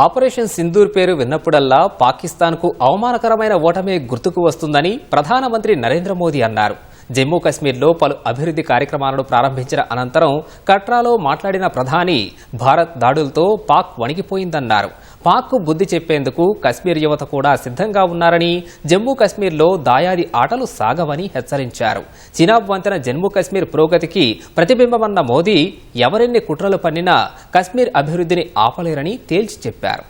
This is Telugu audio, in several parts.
ఆపరేషన్ సింధూర్ పేరు విన్నప్పుడల్లా పాకిస్తాన్కు అవమానకరమైన ఓటమే గుర్తుకు వస్తుందని ప్రధానమంత్రి నరేంద్ర మోదీ అన్నారు. జమ్మూ కశ్మీర్లో పలు అభివృద్ధి కార్యక్రమాలను ప్రారంభించిన అనంతరం కట్రాలో మాట్లాడిన ప్రధాని భారత్ దాడులతో పాక్ వణికిపోయిందన్నారు. పాక్కు బుద్ధి చెప్పేందుకు కశ్మీర్ యువత కూడా సిద్ధంగా ఉన్నారని జమ్మూ కశ్మీర్లో దాయాది ఆటలు సాగవని హెచ్చరించారు. చినాబ్ వంతెన జమ్మూ కశ్మీర్ పురోగతికి ప్రతిబింబమన్న మోదీ ఎవరెన్ని కుట్రలు పన్నినా కశ్మీర్ అభివృద్ధిని ఆపలేరని తేల్చి చెప్పారు.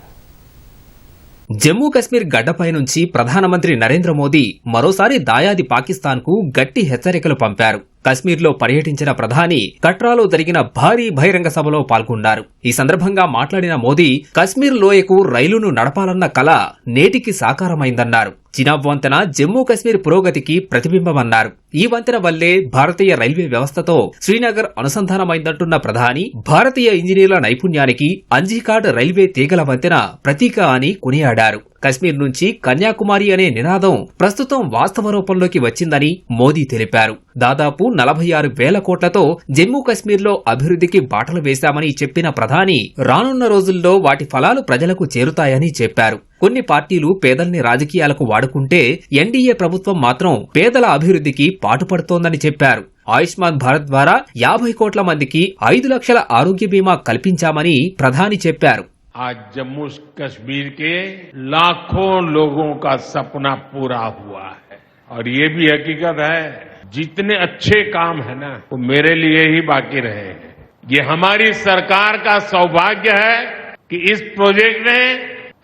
జమ్మూ కశ్మీర్ గడ్డపై నుంచి ప్రధానమంత్రి నరేంద్ర మోదీ మరోసారి దాయాది పాకిస్తాన్కు గట్టి హెచ్చరికలు పంపారు. కశ్మీర్లో పర్యటించిన ప్రధాని కట్రాలో జరిగిన భారీ బహిరంగ సభలో పాల్గొన్నారు. ఈ సందర్భంగా మాట్లాడిన మోదీ కశ్మీర్ లోయకు రైలును నడపాలన్న కల నేటికి సాకారమైందన్నారు. చినాబ్ వంతెన జమ్మూ కశ్మీర్ పురోగతికి ప్రతిబింబమన్నారు. ఈ వంతెన వల్లే భారతీయ రైల్వే వ్యవస్థతో శ్రీనగర్ అనుసంధానమైందంటున్న ప్రధాని భారతీయ ఇంజనీర్ల నైపుణ్యానికి అంజీకాడ్ రైల్వే తీగల వంతెన ప్రతీక అని కొనియాడారు. కశ్మీర్ నుంచి కన్యాకుమారి అనే నినాదం ప్రస్తుతం వాస్తవ రూపంలోకి వచ్చిందని మోదీ తెలిపారు. దాదాపు నలభై ఆరు వేల కోట్లతో జమ్మూ కశ్మీర్లో అభివృద్ధికి బాటలు వేశామని చెప్పిన ప్రధాని రానున్న రోజుల్లో వాటి ఫలాలు ప్రజలకు చేరుతాయని చెప్పారు. కొన్ని పార్టీలు పేదల్ని రాజకీయాలకు వాడుకుంటే ఎన్డీఏ ప్రభుత్వం మాత్రం పేదల అభివృద్ధికి పాటుపడుతోందని చెప్పారు. ఆయుష్మాన్ భారత్ ద్వారా యాభై కోట్ల మందికి ఐదు లక్షల ఆరోగ్య బీమా కల్పించామని ప్రధాని చెప్పారు. आज जम्मू कश्मीर के लाखों लोगों का सपना पूरा हुआ है। और ये भी हकीकत है, जितने अच्छे काम है ना, वो मेरे लिए ही बाकी रहे हैं। ये हमारी सरकार का सौभाग्य है कि इस प्रोजेक्ट ने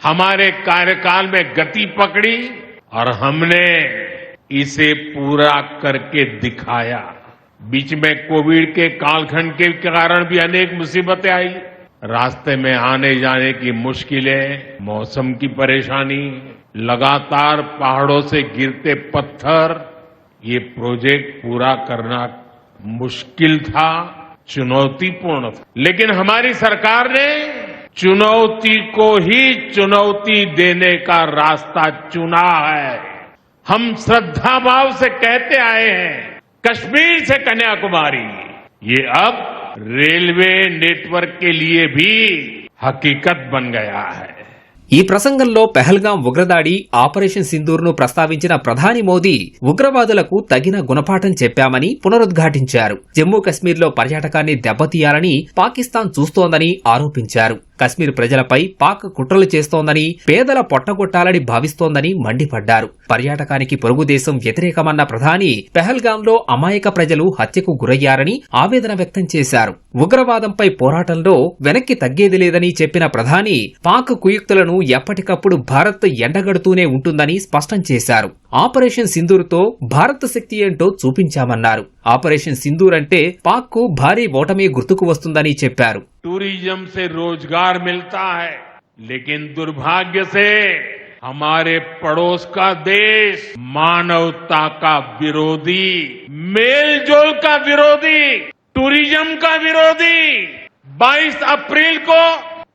हमारे कार्यकाल में गति पकड़ी और हमने इसे पूरा करके दिखाया। बीच में कोविड के कालखंड के कारण भी अनेक मुसीबतें आई। रास्ते में आने जाने की मुश्किलें, मौसम की परेशानी, लगातार पहाड़ों से गिरते पत्थर, ये प्रोजेक्ट पूरा करना मुश्किल था, चुनौतीपूर्ण था। लेकिन हमारी सरकार ने चुनौती को ही चुनौती देने का रास्ता चुना है। हम श्रद्धा भाव से कहते आए हैं, कश्मीर से कन्याकुमारी। ये अब रेलवे नेटवर्क के लिए भी हकीकत बन गया है ఈ ప్రసంగంలో పెహల్గాం ఉగ్రదాడి ఆపరేషన్ సింధూర్ను ప్రస్తావించిన ప్రధాని మోదీ ఉగ్రవాదులకు తగిన గుణపాఠం చెప్పామని పునరుద్ఘాటించారు జమ్మూ కశ్మీర్లో పర్యాటకాన్ని దెబ్బతీయాలని పాకిస్తాన్ చూస్తోందని ఆరోపించారు కశ్మీర్ ప్రజలపై పాక్ కుట్రలు చేస్తోందని పేదల పొట్టగొట్టాలని భావిస్తోందని మండిపడ్డారు. పర్యాటకానికి పొరుగు దేశం వ్యతిరేకమన్న ప్రధాని పెహల్గాంలో అమాయక ప్రజలు హత్యకు గురయ్యారని ఆవేదన వ్యక్తం చేశారు. ఉగ్రవాదంపై పోరాటంలో వెనక్కి తగ్గేది లేదని చెప్పిన ప్రధాని పాక్ కుయుక్తులను ఎప్పటికప్పుడు భారత్ ఎండగడుతూనే ఉంటుందని స్పష్టం చేశారు. ఆపరేషన్ సింధూర్తో భారత్ శక్తి ఏంటో చూపించామన్నారు ఆపరేషన్ సింధూర్ అంటే పాక్కు భారీ ఓటమే గుర్తుకు వస్తుందని చెప్పారు टूरिज्म से रोजगार मिलता है लेकिन दुर्भाग्य से हमारे पड़ोस का देश मानवता का विरोधी मेलजोल का विरोधी टूरिज्म का विरोधी 22 अप्रैल को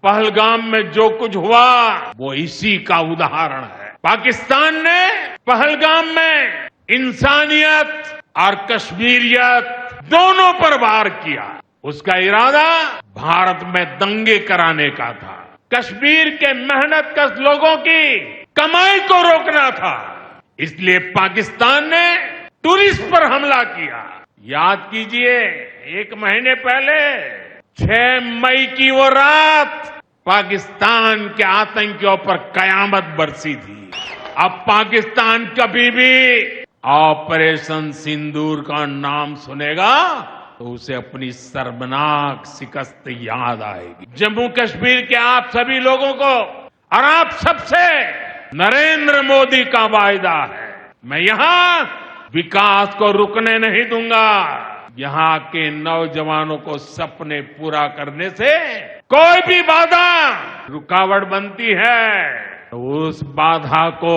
पहलगाम में जो कुछ हुआ वो इसी का उदाहरण है पाकिस्तान ने पहलगाम में इंसानियत और कश्मीरियत दोनों पर वार किया। उसका इरादा भारत में दंगे कराने का था। कश्मीर के मेहनत कश लोगों की कमाई को रोकना था। इसलिए पाकिस्तान ने टूरिस्ट पर हमला किया। याद कीजिए, एक महीने पहले 6 मई की वो रात पाकिस्तान के आतंकियों पर कयामत बरसी थी। अब पाकिस्तान कभी भी ऑपरेशन सिंदूर का नाम सुनेगा तो उसे अपनी सर्वनाक शिकस्त याद आएगी। जम्मू कश्मीर के आप सभी लोगों को, और आप सबसे नरेंद्र मोदी का वायदा है। मैं यहाँ विकास को रुकने नहीं दूँगा। यहाँ के नौजवानों को सपने पूरा करने से कोई भी बाधा रुकावट बनती है तो उस बाधा को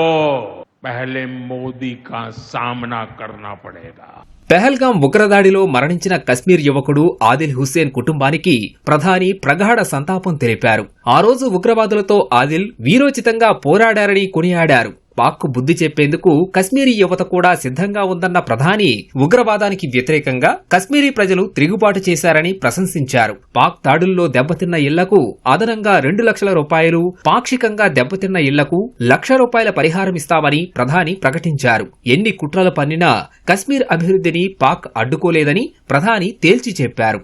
पहले मोदी का सामना करना पड़ेगा పెహల్గాం ఉగ్రదాడిలో మరణించిన కశ్మీర్ యువకుడు ఆదిల్ హుస్సేన్ కుటుంబానికి ప్రధాని ప్రగాఢ సంతాపం తెలిపారు ఆ రోజు ఉగ్రవాదులతో ఆదిల్ వీరోచితంగా పోరాడారని కొనియాడారు పాక్కు బుద్ధి చెప్పేందుకు కశ్మీరీ యువత కూడా సిద్ధంగా ఉందన్న ప్రధాని ఉగ్రవాదానికి వ్యతిరేకంగా కశ్మీరీ ప్రజలు తిరుగుబాటు చేశారని ప్రశంసించారు. పాక్ దాడుల్లో దెబ్బతిన్న ఇళ్ళకు అదనంగా రెండు లక్షల రూపాయలు పాక్షికంగా దెబ్బతిన్న ఇళ్ళకు లక్ష రూపాయల పరిహారం ఇస్తామని ప్రధాని ప్రకటించారు. ఎన్ని కుట్రలు పన్నినా కశ్మీర్ అభివృద్ధిని పాక్ అడ్డుకోలేదని ప్రధాని తేల్చి చెప్పారు.